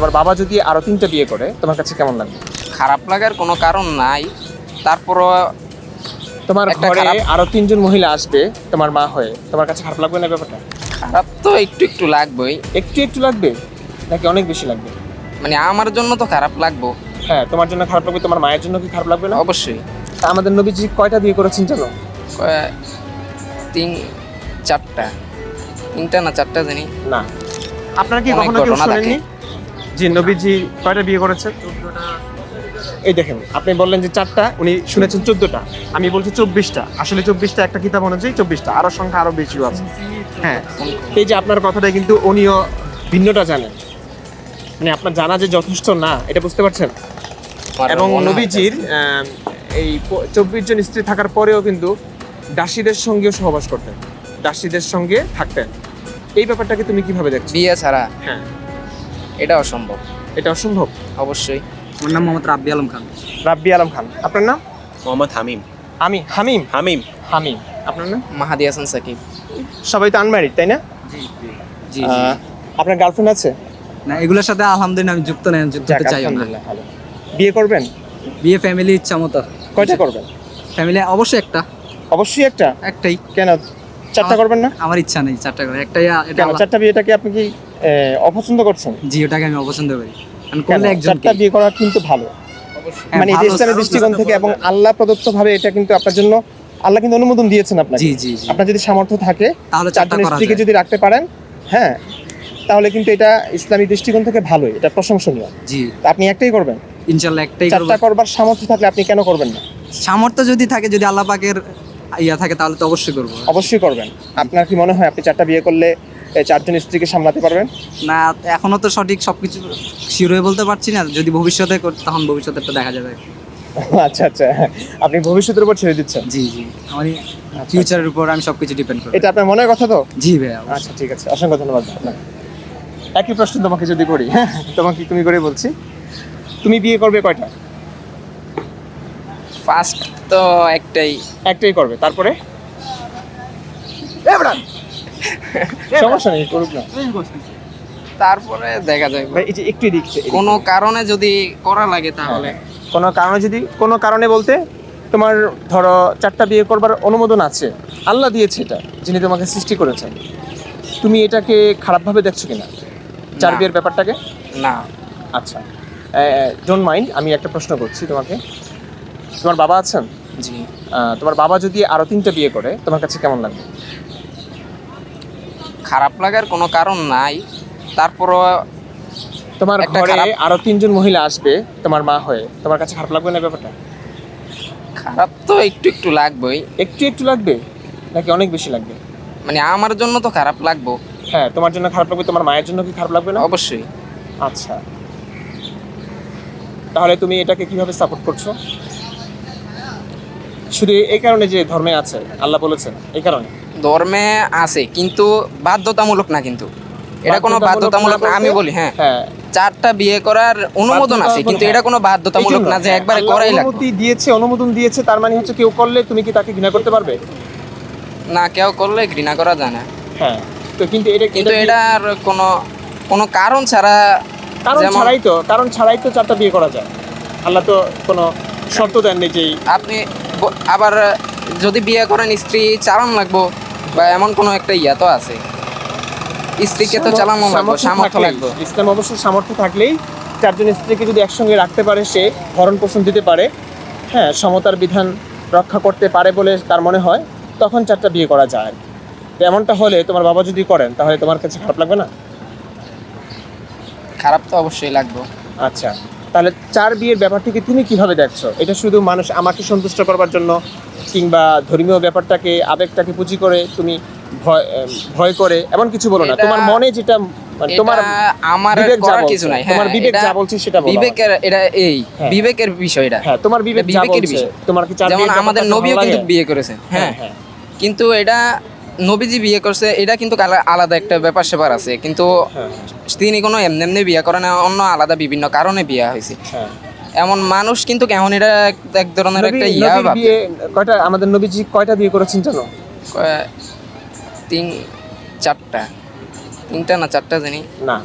তোমার বাবা যদি আরও তিনটা বিয়ে করে তোমার কাছে কেমন লাগবে? খারাপ লাগার কোনো কারণ নাই। তারপরও তোমার ঘরে আরও তিনজন মহিলা আসবে তোমার মা হয়ে তোমার কাছে খারাপ লাগবে না ব্যাপারটা? খারাপ তো একটু একটু লাগবেই। একটু একটু লাগবে? নাকি অনেক বেশি লাগবে? মানে আমার জন্য তো খারাপ লাগবো। হ্যাঁ তোমার জন্য খারাপ লাগবে তোমার মায়ের জন্য কি খারাপ লাগবে না? অবশ্যই। তা আমাদের নবীজি কয়টা বিয়ে করেছেন জানো? তিন চারটা। তিনটা না চারটা জানি। না। আপনারা কি কখনো কেউ শোনেননি? যে নবীজি কয়টা বিয়ে করেছেন এই দেখেন আপনি বললেন যে চারটা উনি শুনেছেন চোদ্দটা। আমি বলছি চব্বিশটা। আসলে চব্বিশটা একটা কিতাব অনুযায়ী চব্বিশটা। আরও সংখ্যা আরও বেশিও আছে। হ্যাঁ এই যে আপনার কথাটা কিন্তু উনিও ভিন্নটা জানেন। মানে আপনার জানা যে যথেষ্ট না এটা বুঝতে পারছেন? এবং নবীজির এই চব্বিশ জন স্ত্রী থাকার পরেও কিন্তু দাসীদের সঙ্গেও সহবাস করতেন। দাসীদের সঙ্গে থাকতেন। এই ব্যাপারটাকে তুমি কীভাবে দেখছ? বিয়ে ছাড়া। হ্যাঁ। এটা অসম্ভব। এটা অসম্ভব? অবশ্যই। আমার নাম মোহাম্মদ রাব্বি আলম খান। রাব্বি আলম খান। আপনার নাম? মোহাম্মদ হামিম। আমি হামিম? হামিম। হামিম। আপনার নাম? মাহাদি হাসান সাকিব। সবাই তো আনম্যারিড তাই না? জি জি। আপনার গার্লফ্রেন্ড আছে? না এগুলোর সাথে আলহামদুলিল্লাহ আমি যুক্ত নেই যুক্ত যাক, হতে চাইও না। ভালো। বিয়ে করবেন? বিয়ে ফ্যামিলি ইচ্ছা মতো। কয়টা করবেন? ফ্যামিলি অবশ্যই একটা। অবশ্যই একটা? একটাই। কেন? চারটা করবেন না? আমার ইচ্ছা নেই চারটা করে। একটাই এটা চারটা বিয়েটাকে আপনি কি অপছন্দ করছেন? জি ওটাকে আমি অপছন্দ করি। আমি কেন? করলে একজন চারটা বিয়ে করা কিন্তু ভালো। হ্যাঁ, মানে এটা ইসলামের দৃষ্টিকোণ থেকে এবং আল্লাহ প্রদত্ত ভাবে এটা কিন্তু আপনার জন্য আল্লাহ কিন্তু অনুমোদন দিয়েছেন আপনাকে। জি জি আপনার যদি সামর্থ্য থাকে তাহলে চারজন স্ত্রীকে যদি রাখতে পারেন হ্যাঁ তাহলে কিন্তু এটা ইসলামী দৃষ্টিকোণ থেকে ভালোই। এটা প্রশংসনীয়। জি। আপনি একটাই করবেন? ইনশাল্লাহ একটাই চারটা করবার সামর্থ্য থাকলে আপনি কেন করবেন না? সামর্থ্য যদি থাকে যদি আল্লাহ পাকের ইয়া থাকে তাহলে তো অবশ্যই করব। অবশ্যই করবেন। আপনার কি মনে হয় আপনি চারটা বিয়ে করলে এই চারজন স্ত্রীকে সামলাতে পারবেন? না এখনও তো সঠিক সবকিছু শিওর হয়ে বলতে পারছি না। যদি ভবিষ্যতে করি, তখন ভবিষ্যতেরটা দেখা যাবে। আচ্ছা আচ্ছা। আপনি ভবিষ্যতের উপর ছেড়ে দিচ্ছেন? জি জি। আমার ফিউচারের উপর আমি সবকিছু ডিপেন্ড করি। এটা আপনার মনের কথা তো? জি ভাই আচ্ছা ঠিক আছে। অসংখ্য ধন্যবাদ। আপনাকে একই প্রশ্ন তোমাকে যদি করি। হ্যাঁ তোমাকে তুমি করে বলছি। তুমি বিয়ে করবে কয়টা? ফার্স্ট তো একটাই। একটাই করবে। তারপরে? সমস্যা নেই করুক না। তারপরে দেখা যাবে ভাই এই যে একটু থেকে, কোনো কারণে যদি করা লাগে তাহলে। কোনো কারণে যদি কোনো কারণে বলতে তোমার ধরো চারটা বিয়ে করবার অনুমোদন আছে আল্লাহ দিয়েছে এটা যিনি তোমাকে সৃষ্টি করেছেন। তুমি এটাকে খারাপভাবে দেখছ কিনা? চার বিয়ের ব্যাপারটাকে? না। আচ্ছা। ডোন্ট মাইন্ড আমি একটা প্রশ্ন করছি তোমাকে। তোমার বাবা আছেন? জি। তোমার বাবা যদি আরও তিনটা বিয়ে করে তোমার কাছে কেমন লাগবে? খারাপ লাগার কোনো কারণ নাই। তারপরও তোমার ঘরে আরও তিনজন মহিলা আসবে তোমার মা হয়ে। তোমার কাছে খারাপ লাগবে না ব্যাপারটা? খারাপ তো একটু একটু লাগবেই। একটু একটু লাগবে? নাকি অনেক বেশি লাগবে? মানে আমার জন্য তো খারাপ লাগবো। হ্যাঁ তোমার জন্য খারাপ লাগবে তোমার মায়ের জন্য কি খারাপ লাগবে না? অবশ্যই। আচ্ছা। তাহলে তুমি এটাকে কীভাবে সাপোর্ট করছ? শুধু এই কারণে যে ধর্মে আছে আল্লাহ বলেছেন এই কারণে। ধর্মে আছে কিন্তু বাধ্যতামূলক না কিন্তু। এটা কোনো বাধ্যতামূলক না আমি বলি হ্যাঁ। হ্যাঁ। চারটা বিয়ে করার অনুমোদন আছে কিন্তু হ্যাঁ। এটা কোনো বাধ্যতামূলক না যে একবারে করাই লাগবে। অনুমতি দিয়েছে অনুমোদন দিয়েছে তার মানে হচ্ছে কেউ করলে তুমি কি তাকে ঘৃণা করতে পারবে? না কেউ করলে ঘৃণা করা যায় না। হ্যাঁ তো কিন্তু এটা কিন্তু এটার কোনো কোনো কারণ ছাড়া কারণ ছাড়াই তো কারণ ছাড়াই তো চারটা বিয়ে করা যায়। আল্লাহ তো কোনো শর্ত দেননি যে আপনি আবার যদি বিয়ে করেন স্ত্রী চালান লাগবো। বা এমন কোনো একটা ইয়া তো আছে। স্ত্রীকে তো চালানো লাগবে সামর্থ্য লাগবে। ইসলাম অবশ্য সামর্থ্য থাকলেই চারজন স্ত্রীকে যদি একসঙ্গে রাখতে পারে সে ভরণ পোষণ দিতে পারে হ্যাঁ সমতার বিধান রক্ষা করতে পারে বলে তার মনে হয় তখন চারটা বিয়ে করা যায় তো এমনটা হলে তোমার বাবা যদি করেন তাহলে তোমার কাছে খারাপ লাগবে না? খারাপ তো অবশ্যই লাগবে। আচ্ছা তাহলে চার বিয়ের ব্যাপারটিকে তুমি কীভাবে দেখছ? এটা শুধু মানুষ আমাকে সন্তুষ্ট করবার জন্য কিংবা ধর্মীয় ব্যাপারটাকে আবেগটাকে পুঁজি করে তুমি ভয় ভয় করে এমন কিছু বলো না। তোমার মনে যেটা মানে তোমার আমার করার কিছু নাই। তোমার হ্যাঁ, বিবেক যা বলছে সেটা বলো বিবেকের এটা এই হ্যাঁ। বিবেকের বিষয় এটা। হ্যাঁ তোমার বিবেক যা বলছে বিষয়। তোমার কি যেমন আমাদের নবীও কিন্তু বিয়ে করেছেন হ্যাঁ হ্যাঁ। হ্যাঁ। কিন্তু এটা নবীজি বিয়ে করছে এটা কিন্তু আলাদা একটা ব্যাপার স্যাপার আছে। কিন্তু তিনি কোনো এমনি এমনি বিয়ে করেন না, অন্য আলাদা বিভিন্ন কারণে বিয়ে হয়েছে। হ্যাঁ। এমন মানুষ কিন্তু কেমন এটা এক- ধরনের একটা ইয়া বিয়ে কয়টা? আমাদের নবীজি কয়টা বিয়ে করেছেন জানো? তিন চারটা। তিনটা না চারটা জানি। না।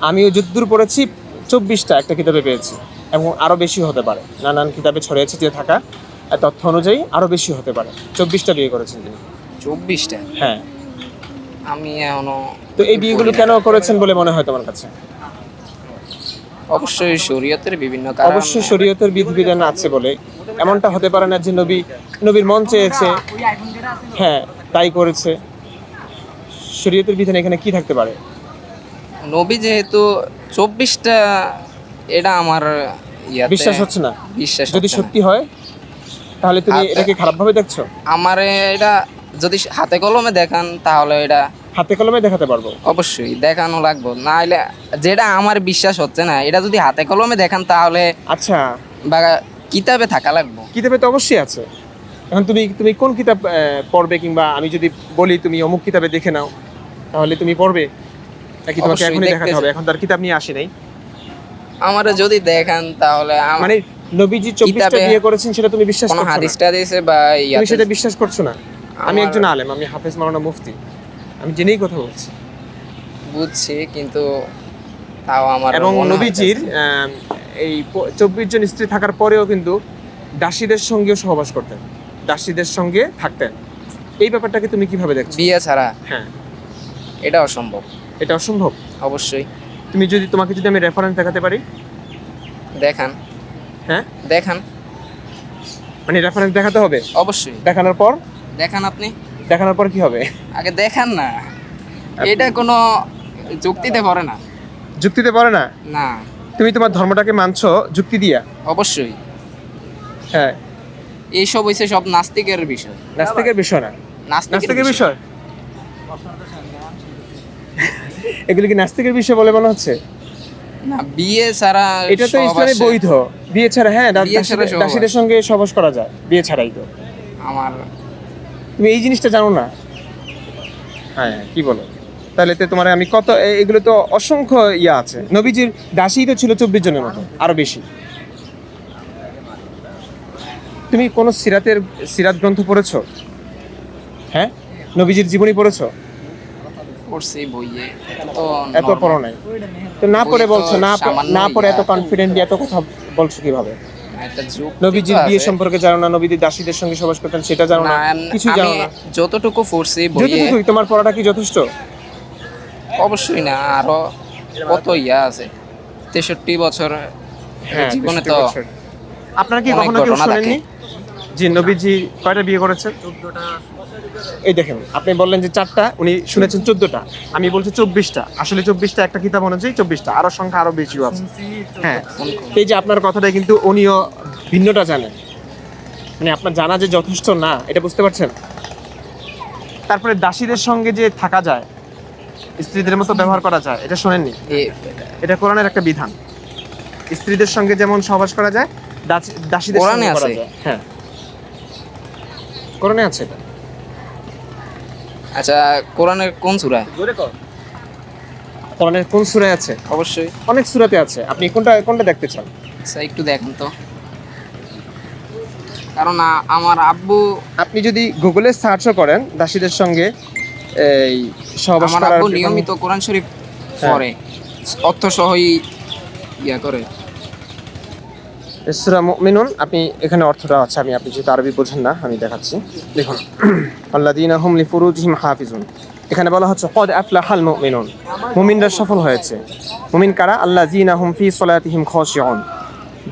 আমিও যদ্দূর পড়েছি চব্বিশটা একটা কিতাবে পেয়েছি। এবং আরও বেশি হতে পারে। নানান কিতাবে ছড়িয়ে ছিটিয়ে থাকা তথ্য অনুযায়ী আরও বেশি হতে পারে। চব্বিশটা বিয়ে করেছেন তিনি। চব্বিশটা? হ্যাঁ। আমি এখনও তো এই বিয়েগুলো কেন করেছেন বলে মনে হয় তোমার কাছে? অবশ্যই শরীয়তের বিভিন্ন কারণ অবশ্যই শরীয়তের বিধিবিধান আছে বলে। এমনটা হতে পারে না যে নবী নবীর মন চেয়েছে। হ্যাঁ তাই করেছে। শরীয়তের বিধান এখানে কি থাকতে পারে? নবী যেহেতু চব্বিশটা এটা আমার ইয়াতে বিশ্বাস হচ্ছে না? বিশ্বাস যদি হচ্ছে না। সত্যি হয় তাহলে তুমি। এটাকে খারাপভাবে দেখছ? আমার এটা যদি হাতে কলমে দেখান তাহলে এটা হাতে কলমে দেখাতে পারব? অবশ্যই দেখানো লাগবে। না হলে যেটা আমার বিশ্বাস হচ্ছে না এটা যদি হাতে কলমে দেখান তাহলে আচ্ছা। বা কিতাবে থাকা লাগবে। কিতাবে তো অবশ্যই আছে। এখন তুমি তুমি কোন কিতাব পড়বে কিংবা আমি যদি বলি তুমি অমুক কিতাবে দেখে নাও তাহলে তুমি পড়বে? নাকি তোমাকে এখনই দেখাতে হবে। এখন তার কিতাব নিয়ে আসি নাই। আমার যদি দেখান তাহলে মানে নবীজি চব্বিশটা বিয়ে করেছেন সেটা তুমি বিশ্বাস করছ না? হাদিস টাদিসে বা তুমি সেটা বিশ্বাস করছ না? আমি একজন আলেম আমি হাফেজ মাওলানা মুফতি। আমি জেনেই কথা বলছি। বুঝছি কিন্তু তাও আমার এবং নবীজির এই চব্বিশ জন স্ত্রী থাকার পরেও কিন্তু দাসীদের সঙ্গেও সহবাস করতেন। দাসীদের সঙ্গে থাকতেন। এই ব্যাপারটাকে তুমি কীভাবে দেখছ? বিয়ে ছাড়া? হ্যাঁ। এটা অসম্ভব। এটা অসম্ভব? অবশ্যই। তুমি যদি তোমাকে যদি আমি রেফারেন্স দেখাতে পারি? দেখান। হ্যাঁ? দেখান। মানে রেফারেন্স দেখাতে হবে? অবশ্যই। দেখানোর পর? দেখান আপনি। দেখানোর পর কি হবে? আগে দেখান না। এটা কোনো যুক্তিতে পড়ে না। যুক্তিতে পড়ে না? না। তুমি তোমার ধর্মটাকে মানছো যুক্তি দিয়া? অবশ্যই। হ্যাঁ। এইসব হইছে সব নাস্তিকের বিষয়। নাস্তিকের বিষয় না? নাস্তিকের বিষয়। এগুলো কি নাস্তিকের বিষয় বলে মনে হচ্ছে? না বিয়ে ছাড়া এটা তো ইসলামে বৈধ। বিয়ে ছাড়া হ্যাঁ দাসীদের সঙ্গে সহবাস করা যায়। বিয়ে ছাড়াই তো। আমার তুমি এই জিনিসটা জানো না। হ্যাঁ কি বলো? তাহলে তো তোমার আমি কত এগুলো তো অসংখ্য ইয়া আছে। নবীজির দাসী তো ছিল চব্বিশ জনের মতো আরও বেশি। তুমি কোন সিরাতের সিরাত গ্রন্থ পড়েছো? হ্যাঁ? নবীজির জীবনী পড়েছো? পড়ছি বইয়ে এত। পড়ো নাই। তো না পড়ে বলছো না না পড়ে এত কনফিডেন্ট এত কথা বলছো কীভাবে? নবীজির বিয়ে সম্পর্কে জানো না? নবীদের দাসীদের সঙ্গে সবাস করতেন সেটা জানো না? কিছু জানো না? যতটুকু পড়ছি বইয়ে যতটুকুই তোমার পড়াটা কি যথেষ্ট? অবশ্যই না আরও কত ইয়া আছে? তেষট্টি বছর হ্যাঁ জীবনে তো আপনারা কি কখনো কেউ শুনেননি? জি নবীজি কয়টা বিয়ে করেছেন? এই দেখেন আপনি বললেন যে চারটা উনি শুনেছেন চোদ্দটা। আমি বলছি চব্বিশটা। আসলে চব্বিশটা একটা কিতাব অনুযায়ী চব্বিশটা। আরও সংখ্যা আরও বেশিও আছে। হ্যাঁ এই যে আপনার কথাটা কিন্তু উনিও ভিন্নটা জানেন। মানে আপনার জানা যে যথেষ্ট না এটা বুঝতে পারছেন? তারপরে দাসীদের সঙ্গে যে থাকা যায় স্ত্রীদের মতো ব্যবহার করা যায় এটা শোনেননি? এটা কোরআনের একটা বিধান। স্ত্রীদের সঙ্গে যেমন সহবাস করা যায় দাসীদের সঙ্গে করা যায়। হ্যাঁ। কোরআনে আছে এটা। আচ্ছা কোরআনের কোন সূরা কোরআনের কোন সূরায় আছে? অবশ্যই। অনেক সূরাতে আছে। আপনি কোনটা কোনটা দেখতে চান? আচ্ছা একটু দেখেন তো। কারণ আমার আব্বু আপনি যদি গুগলে সার্চও করেন দাসীদের সঙ্গে এই সহবাস আমার আব্বু নিয়মিত কোরআন শরীফ হ্যাঁ। পড়ে অর্থ সহই ইয়া করে। সূরা মুমিনুন, আপনি এখানে অর্থটা আছে, আমি আপনি যেহেতু আরবি বোঝেন না, আমি দেখাচ্ছি। দেখুন আল্লাযীনা হুম লিফুরুজিহিম হাফিজুন। এখানে বলা হচ্ছে, কদ আফলাহাল মুমিনুন। মুমিনরা সফল হয়েছে। মুমিন কারা? আল্লাযীনা আহম ফি সলাতিহিম খাশিউন।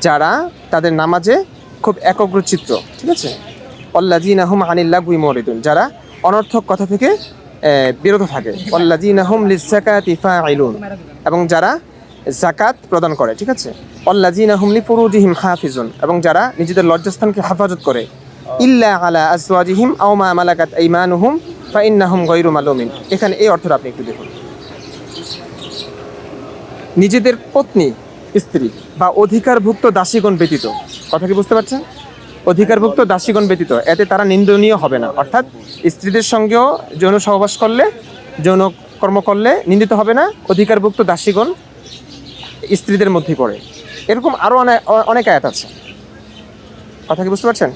যারা তাদের নামাজে খুব একগ্রচিত্ত, ঠিক আছে? আল্লাযীনা হুম আনিল লাগবি মরিদুন। যারা অনর্থক কথা থেকে বিরত থাকে। আল্লাযীনা হুম লিযাকাতি ফাইলুন এবং যারা জাকাত প্রদান করে, ঠিক আছে? অল্লাজিনা হুমলি ফুরুজিহিম হাফিজুন, এবং যারা নিজেদের লজ্জাস্থানকে হেফাজত করে। ইল্লা আলা আজওয়াজিহিম আও মা মালাকাত আইমানুহুম, ফাইন্নাহুম গায়রু মালুমিন। এখানে এই অর্থটা আপনি একটু দেখুন। নিজেদের পত্নী, স্ত্রী বা অধিকারভুক্ত দাসীগণ ব্যতীত, কথা কি বুঝতে পারছেন? অধিকারভুক্ত দাসীগণ ব্যতীত, এতে তারা নিন্দনীয় হবে না। অর্থাৎ স্ত্রীদের সঙ্গেও যৌন সহবাস করলে, যৌন কর্ম করলে নিন্দিত হবে না। অধিকারভুক্ত দাসীগণ স্ত্রীদের মধ্যেই পড়ে। এরকম আরও অনেক অনেক আয়াত আছে। কথা কি বুঝতে পারছেন?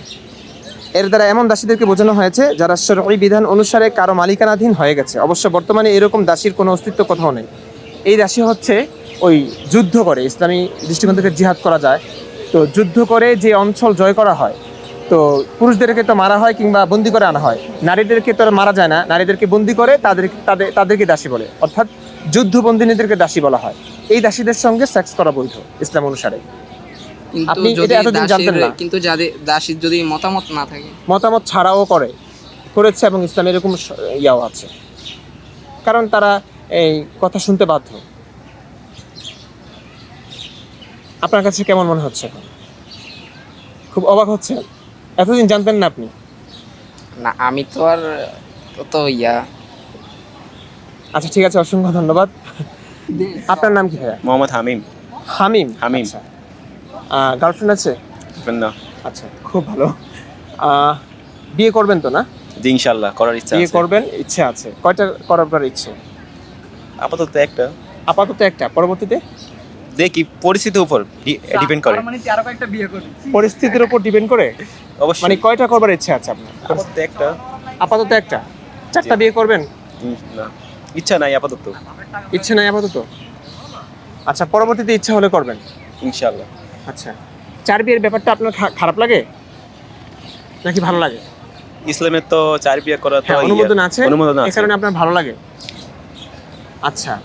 এর দ্বারা এমন দাসীদেরকে বোঝানো হয়েছে যারা সরকারি বিধান অনুসারে কারও মালিকানাধীন হয়ে গেছে। অবশ্য বর্তমানে এরকম দাসীর কোনো অস্তিত্ব কোথাও নেই। এই দাসী হচ্ছে ওই যুদ্ধ করে, ইসলামী দৃষ্টিকোণ থেকে জিহাদ করা যায়। তো যুদ্ধ করে যে অঞ্চল জয় করা হয়, তো পুরুষদেরকে তো মারা হয় কিংবা বন্দি করে আনা হয়। নারীদেরকে তো মারা যায় না। নারীদেরকে বন্দি করে তাদের তাদের, তাদেরকে দাসী বলে। অর্থাৎ যুদ্ধবন্দিনীদেরকে দাসী বলা হয়। এই দাসীদের সঙ্গে সেক্স করা বৈধ ইসলাম অনুসারে। আপনি এটা এতদিন জানতেন না? কিন্তু যাদের দাসীর যদি মতামত না থাকে। মতামত ছাড়াও করে করেছে এবং ইসলামে এরকম ইয়াও আছে। কারণ তারা এই কথা শুনতে বাধ্য। আপনার কাছে কেমন মনে হচ্ছে এখন? খুব অবাক হচ্ছে এতদিন জানতেন না আপনি? না আমি তো আর তো ইয়া আচ্ছা ঠিক আছে অসংখ্য ধন্যবাদ। আপনার নাম কি ভাইয়া? মোহাম্মদ হামিম। হামিম? হামিম। গার্লফ্রেন্ড আছে? না। আচ্ছা খুব ভালো। বিয়ে করবেন তো না? জি ইনশাল্লাহ করার ইচ্ছা বিয়ে করবেন ইচ্ছে আছে। কয়টা করার পর ইচ্ছে? আপাতত একটা। আপাতত একটা পরবর্তীতে? দেখি পরিস্থিতির উপর ডিপেন্ড করে। মানে আরও কয়েকটা বিয়ে করবি? পরিস্থিতির উপর ডিপেন্ড করে? অবশ্যই। মানে কয়টা করবার ইচ্ছে আছে আপনার? আপাতত একটা। আপাতত একটা? চারটা বিয়ে করবেন? না। ইচ্ছা নাই আপাতত? ইচ্ছে নাই আপাতত? আচ্ছা পরবর্তীতে ইচ্ছা হলে করবেন। ইনশাল্লাহ আচ্ছা চার বিয়ের ব্যাপারটা আপনার খা- খারাপ লাগে? নাকি ভালো লাগে? ইসলামের তো চার বিয়ে করা তো হ্যাঁ ইয়ে- অনুমোদন আছে। অনুমোদন আছে। কারণে আপনার ভালো লাগে। আচ্ছা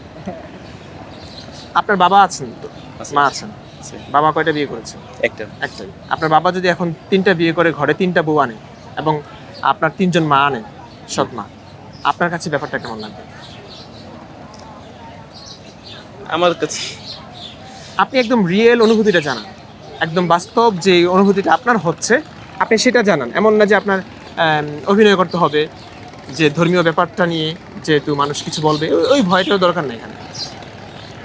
আপনার বাবা আছেন তো? আছে। মা আছেন? আছে। বাবা কয়টা বিয়ে করেছে? একটা। একটাই। আপনার বাবা যদি এখন তিনটা বিয়ে করে ঘরে তিনটা বউ আনে এবং আপনার তিনজন মা আনেন সৎ মা আপনার কাছে ব্যাপারটা কেমন লাগবে? আমার কাছে। আপনি একদম রিয়েল অনুভূতিটা জানান। একদম বাস্তব যে অনুভূতিটা আপনার হচ্ছে আপনি সেটা জানান। এমন না যে আপনার অভিনয় করতে হবে যে ধর্মীয় ব্যাপারটা নিয়ে যেহেতু মানুষ কিছু বলবে ওই- ভয়টাও দরকার নেই এখানে।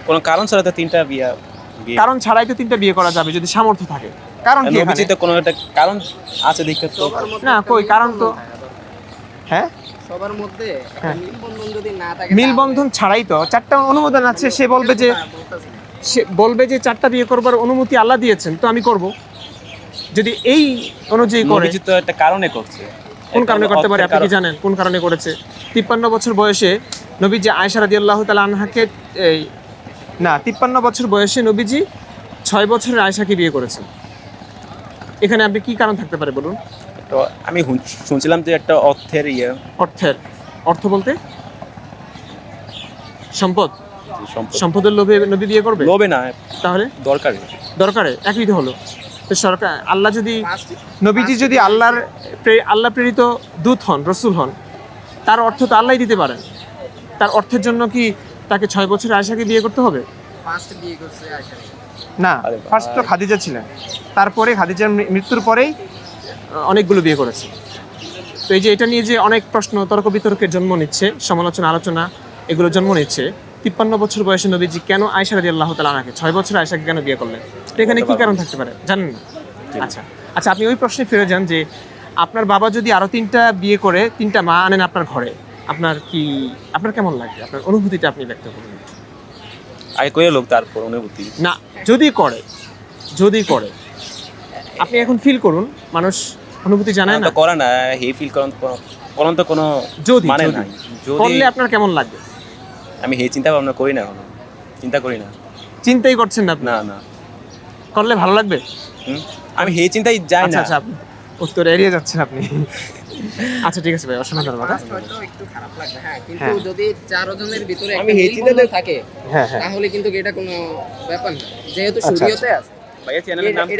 কোনো কারণ ছাড়া তো তিনটা বিয়া কারণ ছাড়াই তো তিনটা বিয়ে করা যাবে যদি সামর্থ্য থাকে। কারণ কি কোনো একটা কারণ আছে দেখে তো। না কই? কারণ তো হ্যাঁ? সবার মধ্যে হ্যাঁ। মিলবন্ধন যদি না থাকে মিলবন্ধন ছাড়াই তো। চারটা অনুমোদন আছে সে বলবে যে সে বলবে যে চারটা বিয়ে করবার অনুমতি আল্লাহ দিয়েছেন তো আমি করব। যদি এই অনুযায়ী করে তো একটা কারণে করছে। কোন কারণে করতে পারে? আপনি কি জানেন কোন কারণে করেছে? তিপ্পান্ন বছর বয়সে নবীজি আয়সা আল্লাহ তালা আনহাকে এই না তিপ্পান্ন বছর বয়সে নবীজি ছয় বছরের আয়সাকে বিয়ে করেছেন। এখানে আপনি কি কারণ থাকতে পারে বলুন? তো আমি শুনছিলাম যে একটা অর্থের ইয়ে। অর্থের অর্থ বলতে? সম্পদ? সম্পদের লোভে নবী বিয়ে করবে? লোভে না তাহলে? দরকারে। দরকারে একই তো হলো। তো সরকার আল্লাহ যদি নবীজি যদি আল্লাহর আল্লাহ প্রেরিত দূত হন রসুল হন তার অর্থ তো আল্লাহ দিতে পারেন। তার অর্থের জন্য কি তাকে ছয় বছর আয়সাকে বিয়ে করতে হবে? না ফার্স্ট তো খাদিজা ছিলেন। তারপরে খাদিজার মৃত্যুর পরেই অনেকগুলো বিয়ে করেছে। তো এই যে এটা নিয়ে যে অনেক প্রশ্ন তর্ক বিতর্কের জন্ম নিচ্ছে সমালোচনা আলোচনা এগুলো জন্ম নিচ্ছে। তিপ্পান্ন বছর বয়সে নবীজি কেন আয়সা রাজি আল্লাহ তালাকে ছয় বছর আয়সাকে কেন বিয়ে করলেন? তো এখানে কি কারণ থাকতে পারে? জানেন না? আচ্ছা আচ্ছা আপনি ওই প্রশ্নে ফিরে যান যে আপনার বাবা যদি আরও তিনটা বিয়ে করে তিনটা মা আনেন আপনার ঘরে আপনার কি আপনার কেমন লাগে? আপনার অনুভূতিটা আপনি ব্যক্ত করুন। আগে করে লোক তারপর অনুভূতি। না যদি করে যদি করে আপনি এখন ফিল করুন মানুষ অনুভূতি জানায় না করে না হে ফিল করন করন তো কোনো যদি মানে। নাই। যদি করলে আপনার কেমন লাগবে? আমি হে চিন্তা ভাবনা করি না এখনও। চিন্তা করি না। চিন্তাই করছেন না আপনি? না না। করলে ভালো লাগবে? আমি হে চিন্তাই যাই আচ্ছা না। আচ্ছা আপনি উত্তর এড়িয়ে যাচ্ছেন আপনি। আচ্ছা ঠিক আছে ভাই অসংখ্য ধন্যবাদ? হয়তো একটু খারাপ লাগবে হ্যাঁ কিন্তু হ্যাঁ। যদি চারজনের ভিতরে আমি এই চিন্তাতে- থাকে হ্যাঁ হ্যাঁ। তাহলে কিন্তু এটা কোনো ব্যাপার না। যেহেতু আচ্ছা, শরীয়তে আছে। ভাইয়া চ্যানেলের নাম কি?